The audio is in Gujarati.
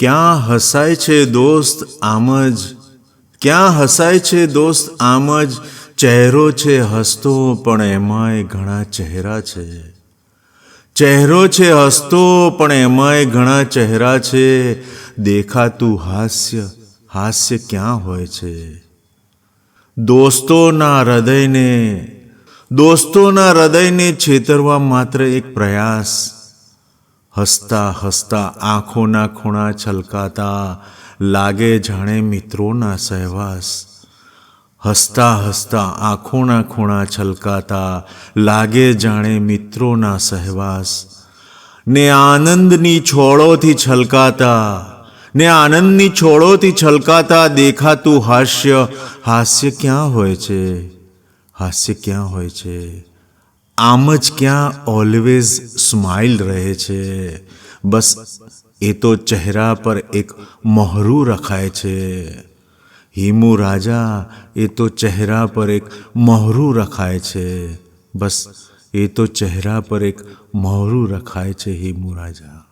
ક્યાં હસાય છે દોસ્ત આમ જ? ક્યાં હસાય છે દોસ્ત આમ જ? ચહેરો છે હસતો, પણ એમાંય ઘણા ચહેરા છે. ચહેરો છે હસતો, પણ એમાંય ઘણા ચહેરા છે. દેખાતું હાસ્ય હાસ્ય ક્યાં હોય છે? દોસ્તોના હૃદયને દોસ્તોના હૃદયને છેતરવા માત્ર એક પ્રયાસ. હસતા હસતા આંખોના ખૂણા છલકાતા, લાગે જાણે મિત્રોના સહેવાસ. હસતા હસતા આંખોના ખૂણા છલકાતા, લાગે જાણે મિત્રોના સહેવાસ. ને આનંદની છોડોથી છલકાતા, ને આનંદની છોડોથી છલકાતા દેખાતું હાસ્ય હાસ્ય ક્યાં હોય છે? હાસ્ય ક્યાં હોય છે? આમ જ ક્યાં ઓલવેઝ સ્માઇલ રહે છે? બસ એ તો ચહેરા પર એક મહરું રખાય છે. હિમુ રાજા, એ તો ચહેરા પર એક મહરું રખાય છે. બસ એ તો ચહેરા પર એક મહરું રખાય છે હિમુ રાજા.